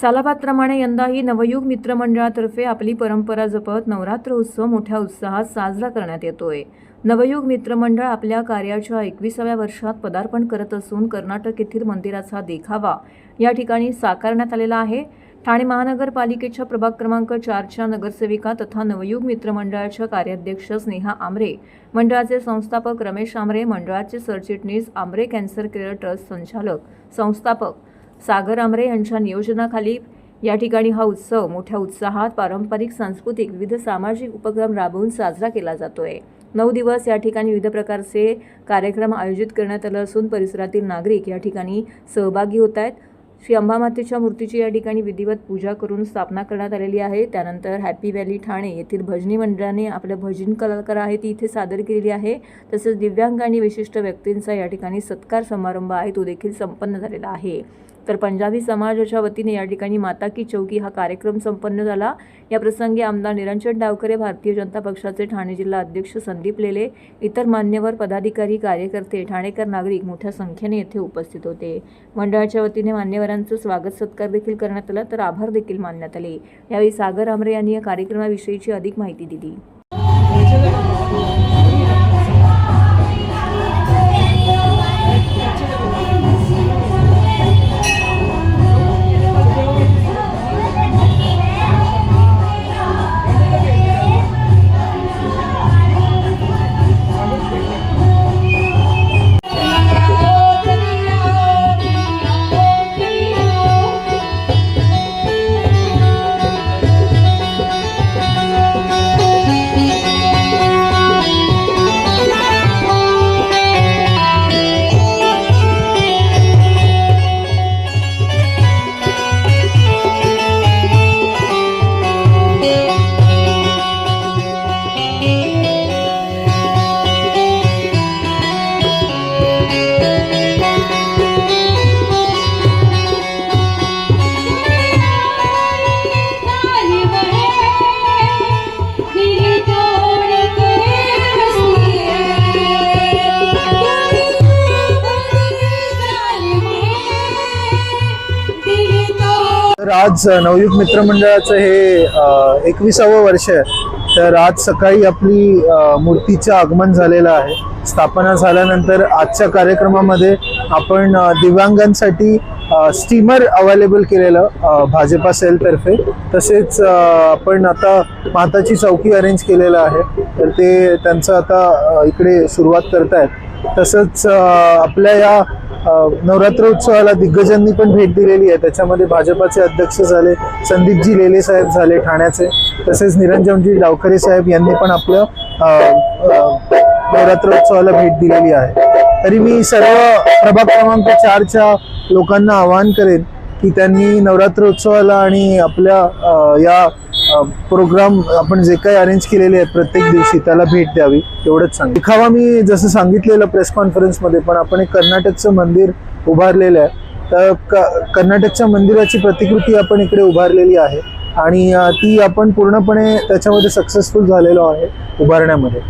सालाबादप्रमाणे यंदाही नवयुग मित्र मंडळातर्फे आपली परंपरा जपत नवरात्र उत्सव मोठ्या उत्साहात साजरा करण्यात येतोय. नवयुग मित्र मंडळ आपल्या कार्याच्या एकविसाव्या वर्षात पदार्पण करत असून कर्नाटक येथील मंदिराचा देखावा या ठिकाणी साकारण्यात आलेला आहे. ठाणे महानगरपालिकेच्या प्रभाग क्रमांक चारच्या नगरसेविका तथा नवयुग मित्र मंडळाच्या कार्याध्यक्ष स्नेहा आमरे मंडळाचे संस्थापक रमेश आमरे मंडळाचे सरचिटणीस आमरे कॅन्सर केअर ट्रस्ट संचालक संस्थापक सागर आमरे यांच्या नियोजनाखाली या ठिकाणी हा उत्सव मोठ्या उत्साहात पारंपरिक सांस्कृतिक विविध सामाजिक उपक्रम राबवून साजरा केला जातोय. नऊ दिवस या ठिकाणी विविध प्रकारचे कार्यक्रम आयोजित करण्यात आले असून परिसरातील नागरिक या ठिकाणी सहभागी होत आहेत. श्री अंबामातेच्या मूर्तीची या ठिकाणी विधिवत पूजा करून स्थापना करण्यात आलेली आहे. त्यानंतर हॅपी व्हॅली ठाणे येथील भजनी मंडळाने आपलं भजन कलाकार आहे ती इथे सादर केलेली आहे. तसेच दिव्यांग आणि विशिष्ट व्यक्तींचा या ठिकाणी सत्कार समारंभ आहे तो देखील संपन्न झालेला आहे. तर पंजाबी समाजाच्या वतीने या ठिकाणी माता की चौकी हा कार्यक्रम संपन्न झाला. या प्रसंगी आमदार निरंजन डावकरे भारतीय जनता पक्षाचे ठाणे जिल्हा अध्यक्ष संदीप लेले इतर मान्यवर पदाधिकारी कार्यकर्ते ठाणेकर नागरिक मोठ्या संख्येने येथे उपस्थित होते. मंडळाच्या वतीने मान्यवरांचं स्वागत सत्कार देखील करण्यात आला तर आभार देखील मानण्यात आले. यावेळी सागर आमरे यांनी या कार्यक्रमाविषयीची अधिक माहिती दिली. आज नवयुग मित्र मंडळाचं हे एकविसावं वर्ष आहे. तर आज सकाळी आपली मूर्तीचं आगमन झालेलं आहे. स्थापना झाल्यानंतर आजच्या कार्यक्रमामध्ये आपण दिव्यांगांसाठी स्टीमर अवेलेबल केलेलं भाजपा सेलतर्फे. तसेच आपण आता माताची चौकी अरेंज केलेलं आहे. तर ते त्यांचं आता इकडे सुरुवात करतायत. तसंच आपल्या या नवरात्र उत्सवाला दिग्गजांनी पण भेट दिलेली आहे. त्याच्यामध्ये भाजपाचे अध्यक्ष झाले संदीपजी लेले साहेब झाले ठाण्याचे तसेच निरंजनजी डावखरे साहेब यांनी पण आपलं नवरात्र उत्सवाला भेट दिलेली आहे. तरी मी सर्व प्रभाग क्रमांक चारच्या लोकांना आवाहन करेन की त्यांनी नवरात्र उत्सवाला आणि आपल्या या प्रोग्राम आपण जे काही अरेंज केलेले आहेत प्रत्येक दिवशी त्याला भेट द्यावी एवढंच सांग दिखावा मी जसं सांगितलेलं प्रेस कॉन्फरन्समध्ये पण आपण एक कर्नाटकचं मंदिर उभारलेलं आहे. तर क कर्नाटकच्या मंदिराची प्रतिकृती आपण इकडे उभारलेली आहे. आणि ती आपण पूर्णपणे त्याच्यामध्ये सक्सेसफुल झालेलो आहे उभारण्यामध्ये.